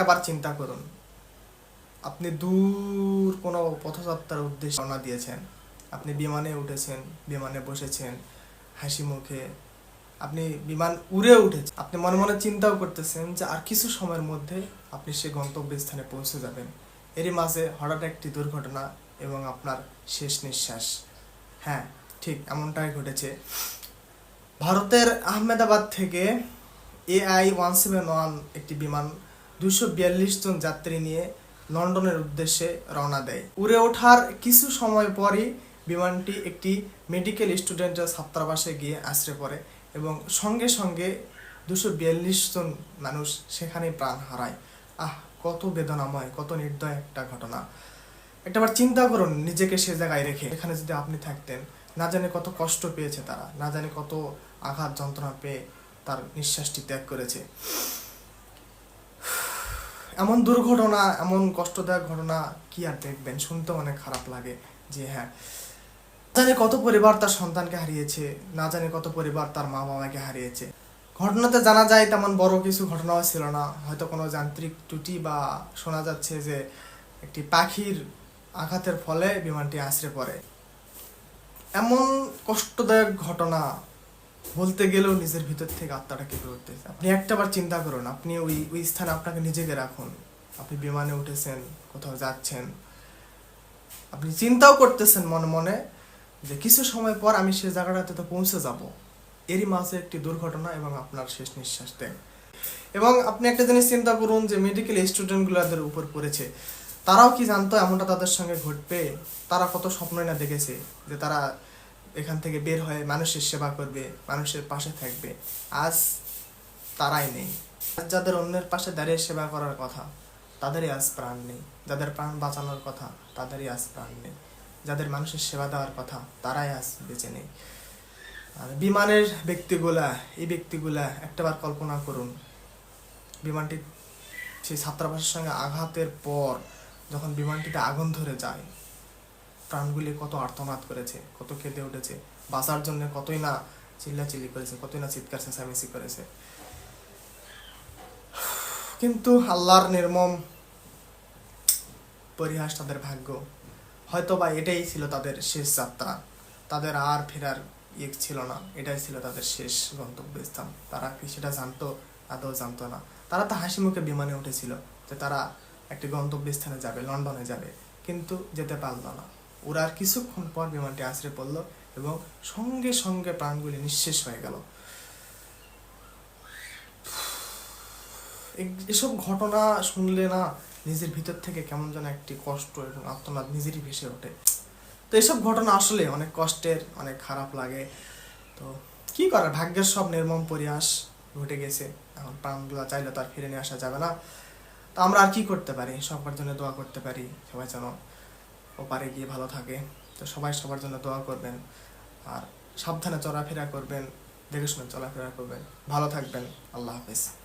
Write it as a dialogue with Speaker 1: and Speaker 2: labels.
Speaker 1: একটাবার চিন্তা করুন। আপনি দূর কোনো পথযাত্রার উদ্দেশ্যে রওনা দিয়েছেন। আপনি বিমানে উঠেছেন, বিমানে বসেছেন, হাসি মুখে। আপনি বিমান উড়ে উঠেছেন। আপনি মনে মনে চিন্তাও করতেছেন যে আর কিছু সময়ের মধ্যে আপনি সে গন্তব্যস্থানে পৌঁছে যাবেন। এরই মাঝে হঠাৎ একটি দুর্ঘটনা এবং আপনার শেষ নিঃশ্বাস। হ্যাঁ ঠিক এমনটাই ঘটেছে। ভারতের আহমেদাবাদ থেকে এআই ওয়ান সেভেন ওয়ান একটি বিমান দুশো জন যাত্রী নিয়ে লন্ডনের উদ্দেশ্যে রওনা দেয়। উড়ে ওঠার কিছু সময় পরই বিমানটি একটি মেডিকেল স্টুডেন্টের ছাত্রাবাসে গিয়ে আশ্রয় পড়ে এবং সঙ্গে সঙ্গে দুশো জন মানুষ সেখানে প্রাণ হারায়। আহ, কত বেদনাময়, কত নির্দয় একটা ঘটনা। একটাবার চিন্তা করুন, নিজেকে সে জায়গায় রেখে। এখানে যদি আপনি থাকতেন, না জানে কত কষ্ট পেয়েছে তারা, না জানে কত আঘাত যন্ত্রণা পেয়ে তার নিঃশ্বাসটি ত্যাগ করেছে। এমন দুর্ঘটনা, এমন কষ্টদায়ক ঘটনা কি আর দেখবেন? শুনতে অনেক খারাপ লাগে যে হ্যাঁ জানে কত পরিবার তার সন্তানকে হারিয়েছে, না জানে কত পরিবার তার মা বাবাকে হারিয়েছে। ঘটনাতে জানা যায় তেমন বড় কিছু ঘটনাও ছিল না। হয়তো কোনো যান্ত্রিক ত্রুটি বা শোনা যাচ্ছে যে একটি পাখির আঘাতের ফলে বিমানটি আছড়ে পড়ে। এমন কষ্টদায়ক ঘটনা বলতে গেলেও নিজের ভিতর থেকে আত্মাটা কেঁপে উঠতেছে আপনি একটাবার চিন্তা করুন, আপনি ওই ওই স্থানে আপনাকে নিজেকে রাখুন। আপনি বিমানে উঠেছেন, কোথাও যাচ্ছেন। আপনি চিন্তাও করতেছেন মনে মনে যে কিছু সময় পর আমি সে জায়গাটাতে তো পৌঁছে যাব। এরই মাঝে একটি দুর্ঘটনা এবং আপনার শেষ নিঃশ্বাস দেয় এবং আপনি একটা জিনিস চিন্তা করুন যে মেডিকেল স্টুডেন্টগুলোদের উপর পড়েছে। তারাও কি জানতো এমনটা তাদের সঙ্গে ঘটবে? তারা কত স্বপ্নই না দেখেছে যে তারা এখান থেকে বের হয়ে মানুষের সেবা করবে, মানুষের পাশে থাকবে। আজ তারাই নেই। যাদের অন্যের পাশে দাঁড়িয়ে সেবা করার কথা, তাদেরই আজ প্রাণ নেই। যাদের প্রাণ বাঁচানোর কথা, তাদেরই আজ প্রাণ নেই। যাদের মানুষের সেবা দেওয়ার কথা, তারাই আজ বেঁচে নেই। আর বিমানের ব্যক্তিগুলা, এই ব্যক্তিগুলা একটাবার কল্পনা করুন। বিমানটি সেই ছাত্রাবাসের সঙ্গে আঘাতের পর যখন বিমানটিতে আগুন ধরে যায় প্রাণগুলি কত আর্তনাদ করেছে, কত কেঁদে উঠেছে, বাঁচার জন্য কতই না চিল্লাচিল্লি করেছে, কতই না চিৎকার চেঁচামেচি করেছে। কিন্তু আল্লাহর নির্মম পরিহাস তাদের ভাগ্য। হয়তো বা এটাই ছিল তাদের শেষ যাত্রা। তাদের আর ফেরার ইয়ে ছিল না, এটাই ছিল তাদের শেষ গন্তব্যস্থান। তারা কি সেটা জানতো, আদৌ জানতো না। তারা তো হাসি মুখে বিমানে উঠেছিল যে তারা একটি গন্তব্যস্থানে যাবে, লন্ডনে যাবে, কিন্তু যেতে পারল না। ওরা আর কিছুক্ষণ পর বিমানটি আছড়ে পড়ল এবং সঙ্গে সঙ্গে প্রাণগুলি নিঃশেষ হয়ে গেল। এসব ঘটনা শুনলে না নিজের ভিতর থেকে কেমন যেন একটি কষ্ট এবং আত্মনাদ নিজেরই ভেসে ওঠে। তো এসব ঘটনা আসলে অনেক কষ্টের, অনেক খারাপ লাগে। তো কি করার? ভাগ্যের সব নির্মম পরিহাস ঘটে গেছে। এখন প্রাণগুলো চাইলে তো আর ফিরে নিয়ে আসা যাবে না। তো আমরা আর কি করতে পারি? সবার জন্য দোয়া করতে পারি। সবাই যেন ওপারে গিয়ে ভালো থাকে। তো সবাই সবার জন্য দোয়া করবেন। আর সাবধানে চলাফেরা করবেন, দেখে শুনে চলাফেরা করবেন। ভালো থাকবেন। আল্লাহ হাফেজ।